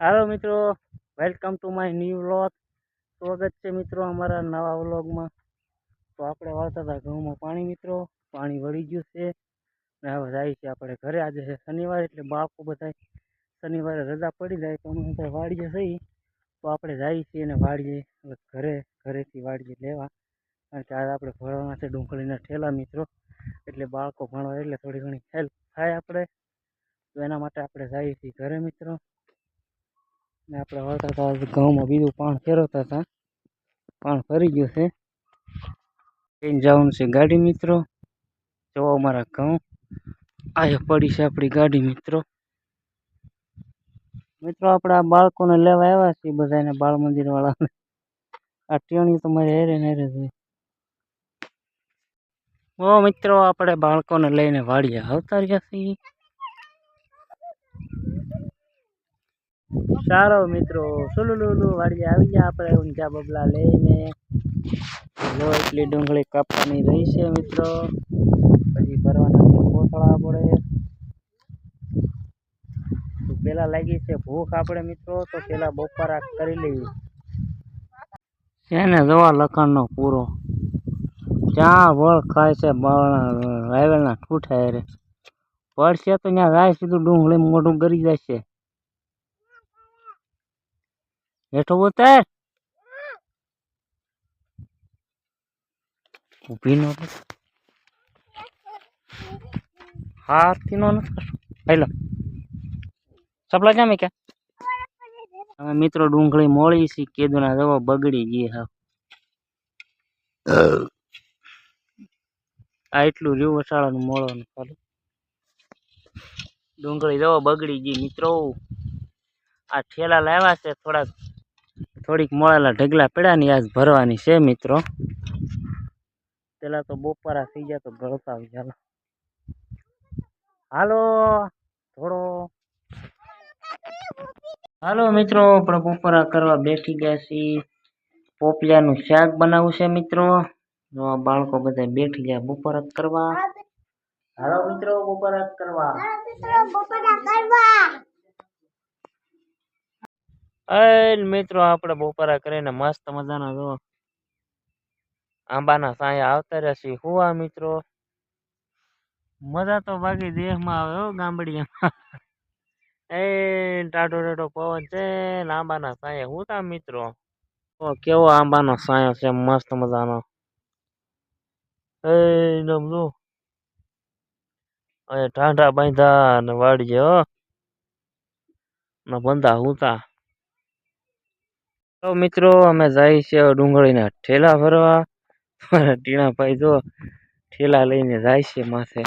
હાલો મિત્રો welcome to my new vlog સ્વાગત છે મિત્રો અમારા નવા વ્લોગમાં તો આપણે વાળતા હતા ઘઉંમાં પાણી મિત્રો, પાણી વળી ગયું છે. ને હવે જાય છે આપણે ઘરે. આજે છે શનિવાર એટલે બાળકો બધા શનિવારે રજા પડી જાય તો અમે વાડીએ જઈ. તો આપણે જઈએ છીએ અને વાડીએ ઘરે, ઘરેથી વાડીએ લેવા. કારણ કે આજે આપણે ભરવાના છે ડુંગળીના ઠેલા મિત્રો. એટલે બાળકો ભણવા એટલે થોડી ઘણી હેલ્પ થાય આપણે. તો એના માટે આપણે જઈએ છીએ ઘરે મિત્રો. ને આપણે વળતા હતા ઘઉંમાં બીજું પાણ ફેરવતા હતા. પાણ ફરી ગયું છે. લઈને જવાનું છે ગાડી મિત્રો. જોવો અમારા ઘઉં આ પડી છે આપણી ગાડી મિત્રો. મિત્રો આપણે બાળકોને લેવા આવ્યા છીએ બધાને બાળ મંદિર વાળાને આ ટેણી તો મારે હેરે ને હેરે છે. મિત્રો, આપણે બાળકોને લઈને વાડીએ આવતા રહ્યા છીએ. સારો મિત્રો, સુલુલુલુ વાડીએ આવી ગયા આપણે ઊંચા બબલા લઈને. જો એટલી ડુંગળી કાપવાની રહી છે મિત્રો. પછી ભરવાના કોથળા પડે. પેલા લાગી છે ભૂખ આપણે મિત્રો, તો પેલા બપોરા કરી લઈએ. છે ને જોવા લખણનો પૂરો. જ્યાં વળ ખાય છે રાયવેલના ઠૂઠા રે પડશે તો ત્યાં જાય સીધું ડુંગળી મોઢું ગરી છે હેઠો ઉતાર ઊભી નો થા. હાથથી નો હેલો. સપલા જામે કે મિત્રો ડુંગળી મોળી છે, કેદુના દવા બગડી ગઈ હા આ એટલું રહ્યું વસાળાનું મોળવાનું. ખાલી ડુંગળી દવા બગડી ગઈ. મિત્રો, આ ઠેલા લાવ્યા છે થોડાક. થોડીક મોળેલા ઢગલા પડ્યાની આજ ભરવાની છે મિત્રો. પેલા તો બપોરા થઈ ગયા તો ભરતા આવી ચાલો હાલો થોડો હાલો મિત્રો, આપણે બપોરા કરવા બેઠી ગયા છીએ. પોપિયાનું શાક બનાવવું છે મિત્રો. બાળકો બધા બેઠી ગયા બપોરા કરવા. હાલો મિત્રો, બપોરા કરવા. એ મિત્રો આપણે બપોરા કરીને મસ્ત મજાના જો આંબાના સાયા આવતા રહ્યા છીએ હુવા મિત્રો? મજા તો બાકી દેહમાં આવે હો ગામડીયામાં. એ ટાઢો ટાઢો પવન છે આંબાના સાયા હું તા મિત્રો? ઓ, કેવો આંબાનો સાયો છે, મસ્ત મજાનો. એ નમલો જો. અહીંયા બાંધ્યા બાંધા ને વાડીએ હો. ને બંધા હુતા તો મિત્રો, અમે જાય છે ડુંગળીના ઠેલા ભરવા. ટીણાભાઈ જો ઠેલા લઈને જાય છે માથે.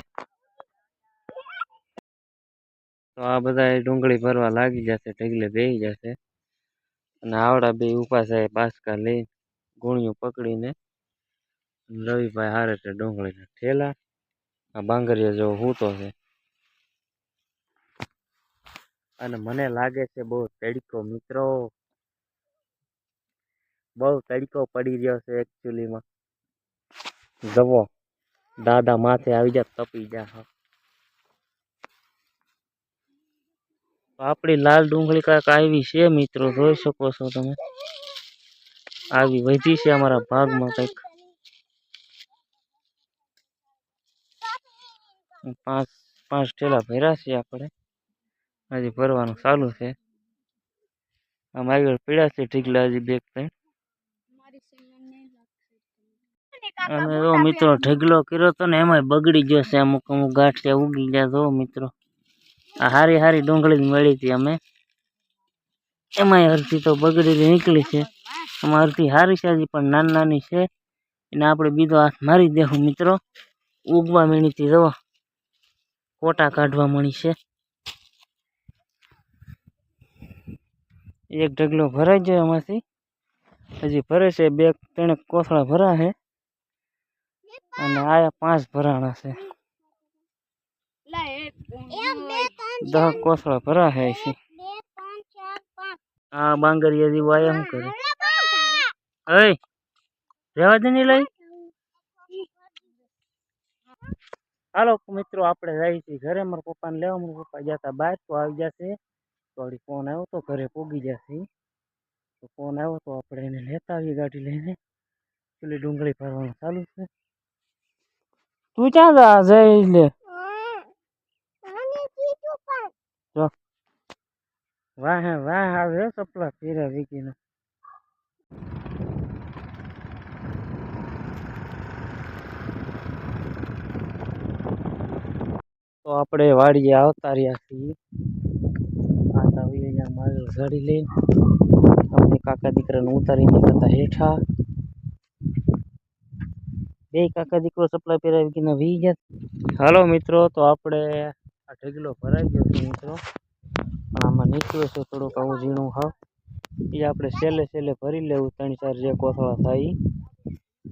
તો આ બધા ડુંગળી ભરવા લાગી જશે, ઢગલે બેહી જશે. અને આવડા બે ઊભા છે, બાસકા લઈ ગુણિયું પકડીને. રવિભાઈ હારે છે ડુંગળીના ઠેલા. આ બાંગરિયા જેવો હૂતો છે. અને મને લાગે છે બહુ તડકો, મિત્રો. બહુ તડકો પડી રહ્યો છે એકચ્યુઅલીમાં જવો દાદા માથે આવી જા તપી જા. આપણી લાલ ડુંગળી કાંઈક આવી છે મિત્રો, જોઈ શકો છો તમે. આવી વધી છે અમારા ભાગમાં કંઈક. પાંચ પાંચ ઠેલા ભર્યા છે આપણે. હજી ભરવાનું ચાલુ છે. આમ આગળ પીડા છે ઢીકલા હજી બે ત્રણ અને જો મિત્રો ઢગલો કર્યો તો ને એમાંય બગડી ગયો છે. અમુક અમુક ગાંઠિયા ઉગી ગયા જો મિત્રો. આ હારી હારી ડુંગળી મળી હતી અમે. એમાંય અરથી તો બગડી નીકળી છે. એમાં અરથી હારી છે હજી પણ નાની નાની છે. એને આપણે બીજો હાથ મારી દેવું મિત્રો. ઉગવા મીણીથી જવો કોટા કાઢવા મળી છે. એક ઢગલો ભરાઈ ગયો એમાંથી. હજી ભરે છે બે ત્રણ કોથળા ભરા છે અને આયા પાંચ ભરાણા છે. દસ કોથળા ભરા છે. છે આ બાંગરિયા જેવું આયા શું કરે. અય રેવા દે ની લઈ. હાલો મિત્રો આપણે જઈએ છીએ ઘરે. મારા પપ્પાને લેવા. મારા પપ્પા ગયા હતા બહાર તો આવી જશે તો વળી ફોન આવ્યો તો ઘરે પોગી જશે તો ફોન આવ્યો તો આપણે એને લેતા આવીએ ગાડી લઈને. પેલી ડુંગળી ભરવાનું ચાલુ છે. તું ક્યાં જા જઈ લે જો વાહે વાહ આવે હો ચપલા ફેર્યા વીકીને તો આપણે વાડીએ આવતા રહ્યા છીએ આતા આવી અહીંયા માલ ગાડી લઈને અમને કાકા દીકરાને ઉતારી નીકળતા હેઠા બે કાકા દીકરો સપ્લાય પહેરાવી કે વી ગયા. હાલો મિત્રો, તો આપણે આ ઢગલો ભરાઈ ગયો છે મિત્રો. પણ આમાં નીકળ્યો છે થોડુંક આવું ઝીણું હાવ. એ આપણે છેલ્લે છેલ્લે ભરી લેવું, ત્રણ ચાર જે કોથળા થાય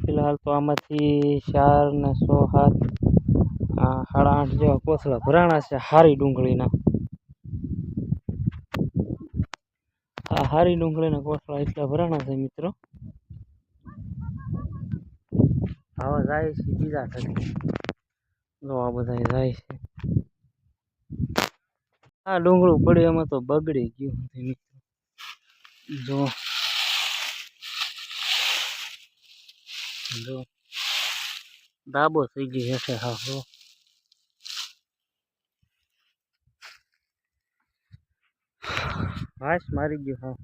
ફિલહાલ તો આમાંથી ચાર ને સો સાત સાડા આઠ જેવા કોથળા ભરાણા છે હારી ડુંગળીના. આ હારી ડુંગળીના કોથળા એટલા ભરાણા છે મિત્રો. આવા જાય છે, બીજા ઠગી આ બધા જાય છે. આ ડુંગળું પડ્યું, એમાં તો બગડી ગયું મિત્રો. જો. જો. ડાબો થઈ ગયો હશે, હા હો વાસ મારી ગયો, હા.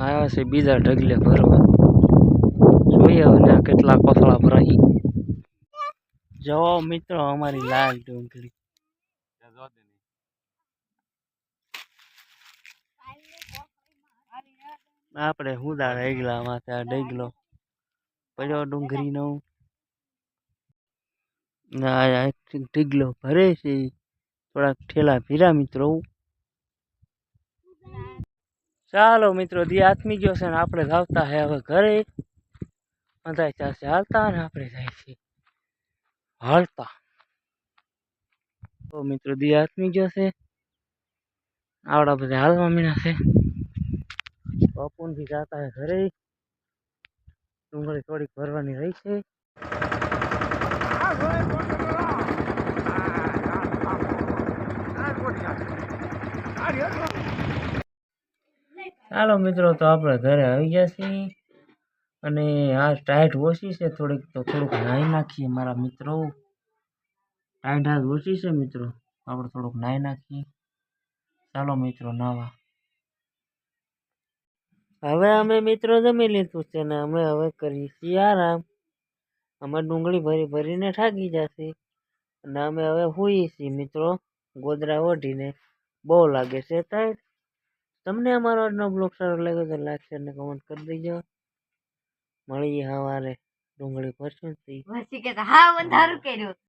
આવ્યા છે બીજા ઢગલે ભરવા. જોઈએ હવે કેટલા કોથળા ભરાઈ. જવો મિત્રો, અમારી લાલ ડુંગળી. આપણે હુદા ડગલા માથે આ ડગલો પડ્યો ડુંગળીનો. ના એક ભરે છે. થોડાક ઠેલા ભીરા મિત્રો. ચાલો મિત્રો દી આત્મી ગયો છે ને આપણે લાવતા હે હવે ઘરે બધા ચાલશે હાલતા ને આપણે જાય છે હાલતા તો મિત્રો દી આત્મી ગયો છે આવડા બધા હાલવા મીણા છે બપુન ભી જાતા હે ઘરે ડુંગળી થોડીક ભરવાની રહી છે ચાલો મિત્રો, તો આપણે ઘરે આવી ગયા છીએ. અને આ ટાઈટ ઓછી છે, થોડીક તો થોડુંક નાહી નાખીએ મારા મિત્રો. ટાઈટ હાથ ઓછી છે મિત્રો, આપણે થોડુંક નાહી નાખીએ. ચાલો મિત્રો, નાવા. હવે અમે મિત્રો જમી લીધું છે ને અમે હવે કરીએ છીએ આરામ. અમે ડુંગળી ભરી ભરીને થાકી જશે. અને અમે હવે હોઈએ છીએ મિત્રો, ગોદરા ઓઢીને. બહુ લાગે છે ટાઈટ. તમને અમારો આજનો બ્લોગ સારો લાગ્યો તો લાઈક શેર અને કમેન્ટ કરી દેજો મળીએ સવારે ડુંગળી ભરશું. કે હા અંધારું કર્યું